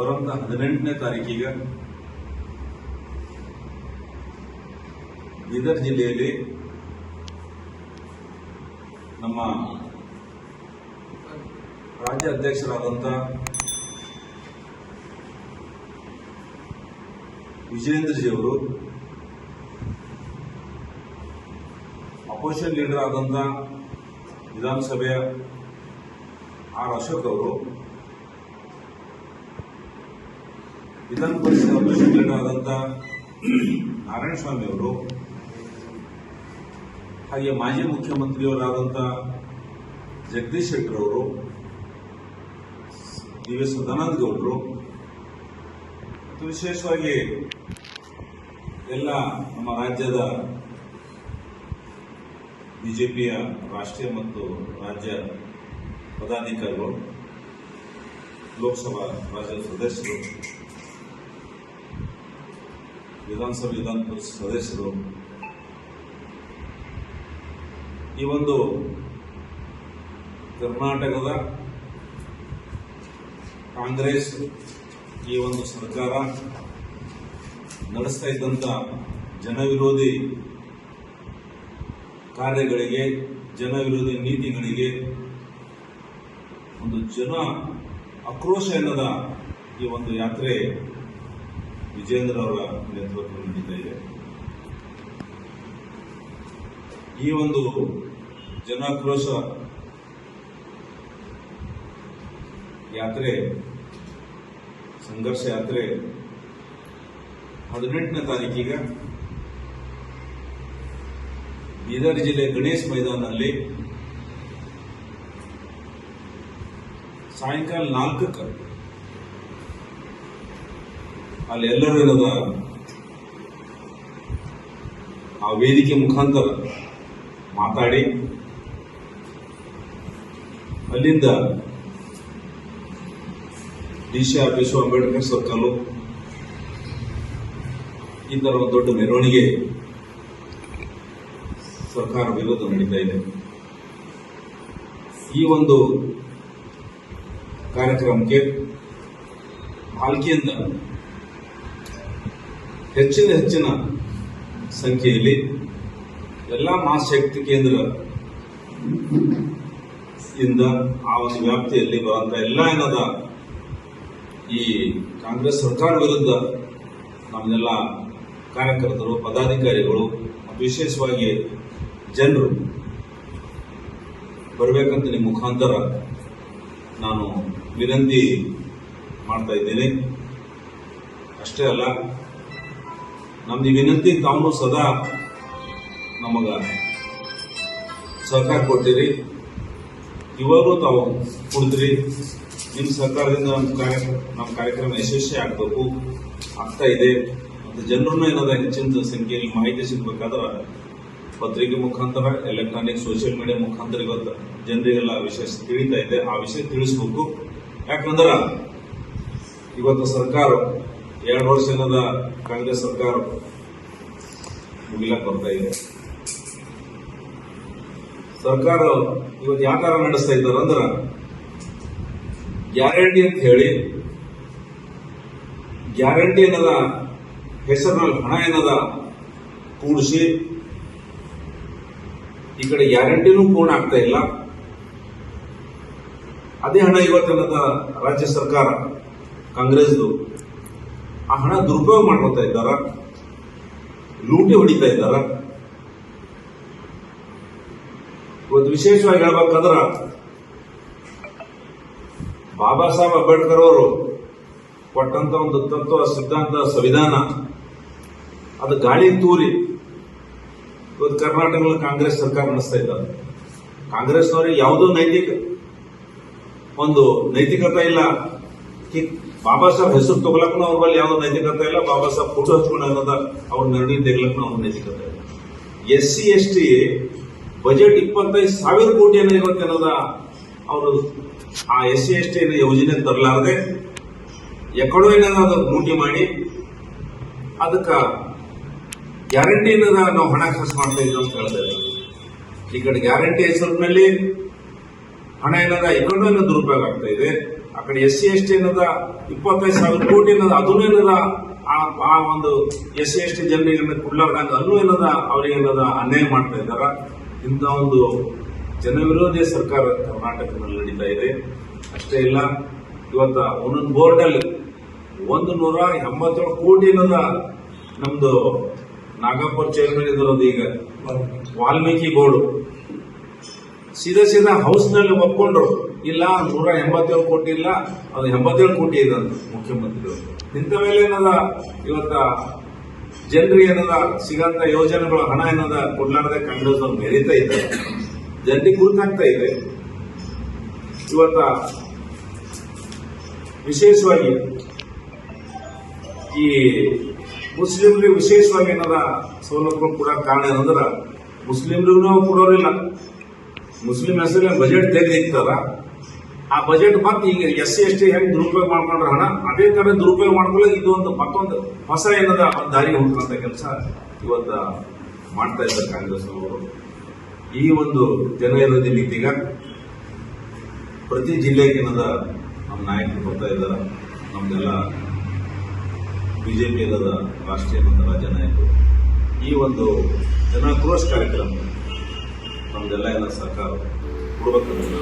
ಬರುವಂತ ಹದಿನೆಂಟನೇ ತಾರೀಕಿಗೆ ಬೀದರ್ ಜಿಲ್ಲೆಯಲ್ಲಿ ನಮ್ಮ ರಾಜ್ಯ ಅಧ್ಯಕ್ಷರಾದಂಥ ವಿಜಯೇಂದ್ರಜಿಯವರು ಅಪೋಸಿಷನ್ ಲೀಡರ್ ಆದಂಥ ವಿಧಾನಸಭೆಯ ಆರ್ ಅಶೋಕ್ ಅವರು ವಿಧಾನ ಪರಿಷತ್ ಲೀಡರ್ ನಾರಾಯಣ ಸ್ವಾಮಿ ಅವರು ಹಾಗೆ ಮಾಜಿ ಮುಖ್ಯಮಂತ್ರಿಯವರಾದಂತಹ ಜಗದೀಶ್ ಶೆಟ್ಟರ್ ಅವರು ಡಿ ವಿ ಸದಾನಂದ ಗೌಡರು ಮತ್ತು ವಿಶೇಷವಾಗಿ ಎಲ್ಲ ನಮ್ಮ ರಾಜ್ಯದ ಬಿಜೆಪಿಯ ರಾಷ್ಟ್ರೀಯ ಮತ್ತು ರಾಜ್ಯ ಪದಾಧಿಕಾರಿಗಳು, ಲೋಕಸಭಾ ರಾಜ್ಯದ ಸದಸ್ಯರು ವಿಧಾನಸಭೆ ವಿಧಾನ ಪರಿಷತ್ ಸದಸ್ಯರು, ಈ ಒಂದು ಕರ್ನಾಟಕದ ಕಾಂಗ್ರೆಸ್ ಈ ಒಂದು ಸರ್ಕಾರ ನಡೆಸ್ತಾ ಇದ್ದಂಥ ಜನವಿರೋಧಿ ಕಾರ್ಯಗಳಿಗೆ, ಜನವಿರೋಧಿ ನೀತಿಗಳಿಗೆ ಒಂದು ಜನ ಆಕ್ರೋಶ ಎನ್ನದ ಈ ಒಂದು ಯಾತ್ರೆ ವಿಜೇಂದ್ರ ಅವರ ನೇತೃತ್ವ ನಡೀತಾ ಈ ಒಂದು ಜನಾಕ್ರೋಶ ಯಾತ್ರೆ, ಸಂಘರ್ಷ ಯಾತ್ರೆ ಹದಿನೆಂಟನೇ ತಾರೀಕಿಗೆ ಬೀದರ್ ಜಿಲ್ಲೆ ಗಣೇಶ್ ಮೈದಾನದಲ್ಲಿ ಸಾಯಂಕಾಲ ನಾಲ್ಕಕ್ಕೆ ಅಲ್ಲಿ ಎಲ್ಲರೂ ಇರೋದ ಆ ವೇದಿಕೆ ಮುಖಾಂತರ ಮಾತಾಡಿ. ಅಲ್ಲಿಂದ D C office Ambedkar circle ಈ ಥರ ಒಂದು ದೊಡ್ಡ ಮೆರವಣಿಗೆ ಸರ್ಕಾರ ವಿರೋಧ ನಡೀತಾ ಇದೆ. ಈ ಒಂದು ಕಾರ್ಯಕ್ರಮಕ್ಕೆ ಪಾಲ್ಕಿಯಿಂದ ಹೆಚ್ಚಿನ ಹೆಚ್ಚಿನ ಸಂಖ್ಯೆಯಲ್ಲಿ ಎಲ್ಲ ಮಹಾಶಕ್ತಿ ಶಕ್ತಿ ಕೇಂದ್ರ ಇಂದ ಆ ಒಂದು ವ್ಯಾಪ್ತಿಯಲ್ಲಿ ಬರುವಂತ ಎಲ್ಲ ಏನದ ಈ ಕಾಂಗ್ರೆಸ್ ಸರ್ಕಾರ ವಿರುದ್ಧ ನಮ್ಮೆಲ್ಲ ಕಾರ್ಯಕರ್ತರು, ಪದಾಧಿಕಾರಿಗಳು ವಿಶೇಷವಾಗಿ ಜನರು ಬರಬೇಕಂತ ನಿಮ್ಮ ಮುಖಾಂತರ ನಾನು ವಿನಂತಿ ಮಾಡ್ತಾ ಇದ್ದೇನೆ. ಅಷ್ಟೇ ಅಲ್ಲ ನಮ್ದು ವಿನಂತಿ, ತಾವು ಸದಾ ನಮಗ ಸಹಕಾರ ಕೊಟ್ಟಿರಿ. ಇವಾಗೂ ತಾವು ಕುಡಿದ್ರಿ. ನಿಮ್ಮ ಸರ್ಕಾರದಿಂದ ನಮ್ಮ ಕಾರ್ಯ ನಮ್ಮ ಕಾರ್ಯಕ್ರಮ ಯಶಸ್ವಿ ಆಗಬೇಕು ಆಗ್ತಾ ಇದೆ. ಮತ್ತು ಜನರನ್ನ ಏನಾದರೂ ಹೆಚ್ಚಿನ ಸಂಖ್ಯೆಯಲ್ಲಿ ಮಾಹಿತಿ ಸಿಗ್ಬೇಕಾದ್ರೆ ಪತ್ರಿಕೆ ಮುಖಾಂತರ ಎಲೆಕ್ಟ್ರಾನಿಕ್ ಸೋಷಿಯಲ್ ಮೀಡಿಯಾ ಮುಖಾಂತರ ಇವತ್ತು ಜನರಿಗೆಲ್ಲ ವಿಷಯ ತಿಳಿತಾ ಇದೆ. ಆ ವಿಷಯ ತಿಳಿಸ್ಬೇಕು. ಯಾಕಂದ್ರೆ ಇವತ್ತು ಸರ್ಕಾರ ಎರಡು ವರ್ಷದ ಕಾಂಗ್ರೆಸ್ ಸರ್ಕಾರ ಮುಗಿಲಕ್ಕೆ ಬರ್ತಾ ಇದೆ. ಸರ್ಕಾರ ಇವತ್ತು ಯಾಕಾರ ನಡೆಸ್ತಾ ಇದ್ದಾರೆ ಗ್ಯಾರಂಟಿ ಅಂತ ಹೇಳಿ, ಗ್ಯಾರಂಟಿ ಏನದ ಹೆಸರಿನಲ್ಲಿ ಹಣ ಏನದ ಕೂಡಿಸಿ, ಈ ಕಡೆ ಗ್ಯಾರಂಟಿನೂ ಪೂರ್ಣ ಆಗ್ತಾ ಇಲ್ಲ. ಅದೇ ಹಣ ಇವತ್ತಿನ ರಾಜ್ಯ ಸರ್ಕಾರ ಕಾಂಗ್ರೆಸ್ದು ಆ ಹಣ ದುರುಪಯೋಗ ಮಾಡ್ಕೊತಾ ಇದ್ದಾರ? ಲೂಟಿ ಹೊಡಿತಾ ಇದ್ದಾರ? ಒಂದು ವಿಶೇಷವಾಗಿ ಹೇಳ್ಬೇಕಂದ್ರ, ಬಾಬಾ ಸಾಹೇಬ್ ಅಂಬೇಡ್ಕರ್ ಅವರು ಕೊಟ್ಟಂತ ಒಂದು ತತ್ವ, ಸಿದ್ಧಾಂತ, ಸಂವಿಧಾನ, ಅದು ಗಾಳಿ ತೂರಿ. ಇವತ್ತು ಕರ್ನಾಟಕದಲ್ಲಿ ಕಾಂಗ್ರೆಸ್ ಸರ್ಕಾರ ನಡೆಸ್ತಾ ಇದ್ದಾರೆ. ಕಾಂಗ್ರೆಸ್ನವರಿಗೆ ಯಾವುದೋ ನೈತಿಕ, ಒಂದು ನೈತಿಕತೆ ಇಲ್ಲ. ಬಾಬಾ ಸಾಹೇಬ್ ಹೆಸರು ತಗೊಳಕ್ನು ಅವ್ರ ಬಳಿ ಯಾವುದೋ ನೈತಿಕತೆ ಇಲ್ಲ. ಬಾಬಾ ಸಾಹೇಬ್ ಫೋಟೋ ಹಚ್ಕೊಂಡು ಅನ್ನೋದ ಅವ್ರ ನಿರ್ಣಯ ತೆಗ್ಲಕ್ನು ಅವ್ರ ನೈತಿಕತೆ ಇಲ್ಲ. S C S T budget ಇಪ್ಪತ್ತೈದು ಸಾವಿರ ಕೋಟಿ ಏನೋ ಇವತ್ತೇನದ ಅವರು ಆ ಎಸ್ ಸಿ ಎಸ್ ಟಿ ಯೋಜನೆ ತರಲಾರದೆ ಎಕಡೋ ಏನದ ಅದಕ್ಕೆ ಲೂಟಿ ಮಾಡಿ ಅದಕ್ಕೆ ಗ್ಯಾರಂಟಿ ಏನದ ನಾವು ಹಣ ಖರ್ಚು ಮಾಡ್ತಾ ಇದ್ದೀವಿ ಅಂತ ಹೇಳ್ತಾ ಇದ್ದೀವಿ ಈ ಕಡೆ ಗ್ಯಾರಂಟಿ ಹೆಸರಿನಲ್ಲಿ ಹಣ ಏನದ ಎಕಡೋ ಏನೋ ದುರುಪಯೋಗ ಆಗ್ತಾ ಇದೆ. ಆ ಕಡೆ ಎಸ್ ಸಿ ಎಸ್ ಟಿ ಏನದ ಇಪ್ಪತ್ತೈದು ಸಾವಿರ ಕೋಟಿ ಏನದ ಅದನ್ನು ಏನದ? ಆ ಒಂದು ಎಸ್ ಸಿ ಎಸ್ ಟಿ ಜನರಿಗೆ ಕೊಡ್ಲಾರ್ದಂಗೆ ಅಲ್ಲೂ ಏನದ? ಅವ್ರಿಗೆ ಏನದ? ಅನ್ಯಾಯ ಮಾಡ್ತಾ ಇದ್ದಾರ. ಇಂಥ ಒಂದು ಜನವಿರೋಧಿ ಸರ್ಕಾರ ಕರ್ನಾಟಕದಲ್ಲಿ ನಡೀತಾ ಇದೆ. ಅಷ್ಟೇ ಇಲ್ಲ, ಇವತ್ತ ಒಂದೊಂದು ಬೋರ್ಡ್ ಅಲ್ಲಿ ಒಂದು ನೂರ ಎಂಬತ್ತೇಳು ಕೋಟಿ ಏನದ ನಮ್ದು ನಾಗಾಪುರ ಚೇರ್ಮನ್ ಇದ್ರದ್ದು ಈಗ ವಾಲ್ಮೀಕಿ ಬೋರ್ಡು. ಸೀದಾ ಸೀದಾ ಹೌಸ್ನಲ್ಲಿ ಒಪ್ಕೊಂಡ್ರು. ಇಲ್ಲ ನೂರ ಎಂಬತ್ತೇಳು ಕೋಟಿ ಇಲ್ಲ ಅದು ಎಂಬತ್ತೇಳು ಕೋಟಿ ಇದೆ ಮುಖ್ಯಮಂತ್ರಿಗಳು. ಇಂಥ ಮೇಲೆ ಏನದ ಇವತ್ತ ಜನರಿಗೆ ಏನದ ಸಿಗಂತ ಯೋಜನೆಗಳ, ಹಣ ಏನದ ಕೊಡ್ಲಾರದೆ ಕಾಂಗ್ರೆಸ್ ಅವ್ರು ಮೆರೀತಾ ಇದ್ದಾರೆ. ಜನರಿಗೆ ಗುರುತಾಗ್ತಾ ಇದೆ. ಇವತ್ತ ವಿಶೇಷವಾಗಿ ಈ ಮುಸ್ಲಿಮ್ರಿಗೆ ವಿಶೇಷವಾಗಿ ಏನದ ಸೌಲಭ್ಯಗಳು ಕೂಡ ಕಾರಣ ಏನಂದ್ರೆ ಮುಸ್ಲಿಮ್ರಿಗೂ ಕೊಡೋರಿಲ್ಲ. ಮುಸ್ಲಿಂ ಹೆಸರಿನ ಬಜೆಟ್ ತೆಗೆದಿರ್ತಾರ ಆ ಬಜೆಟ್ ಮತ್ತೆ ಈಗ ಎಸ್ ಸಿ ಎಸ್ ಟಿ ಹೆಂಗ್ ದುರುಪಯೋಗ ಮಾಡ್ಕೊಂಡ್ರ ಹಣ? ಅದೇ ತರ ದುರುಪಯೋಗ ಮಾಡ್ಕೊಳ್ಳೋ ಇದು ಒಂದು ಮತ್ತೊಂದು ಹೊಸ ಏನದ ಒಂದು ದಾರಿ ಕೆಲಸ ಇವತ್ತ ಮಾಡ್ತಾ ಇದ್ದಾರೆ ಕಾಂಗ್ರೆಸ್ ಅವರು ಈ ಒಂದು ಜನ ವಿರೋಧಿ ನೀತಿಗ ಪ್ರತಿ ಜಿಲ್ಲೆಗೆ ಏನದ ನಮ್ಮ ನಾಯಕರು ಬರ್ತಾ ಇದ್ದಾರೆ. ನಮ್ದೆಲ್ಲ ಬಿಜೆಪಿ ಅಲ್ಲದ ರಾಷ್ಟ್ರೀಯ ಮತ್ತು ರಾಜ್ಯ ನಾಯಕರು. ಈ ಒಂದು ಜನಾಕ್ರೋಶ ಕಾರ್ಯಕ್ರಮ ನಮ್ದೆಲ್ಲ ಎಲ್ಲ ಸರ್ಕಾರ ಕೊಡ್ಬೇಕಂದ್ರೆ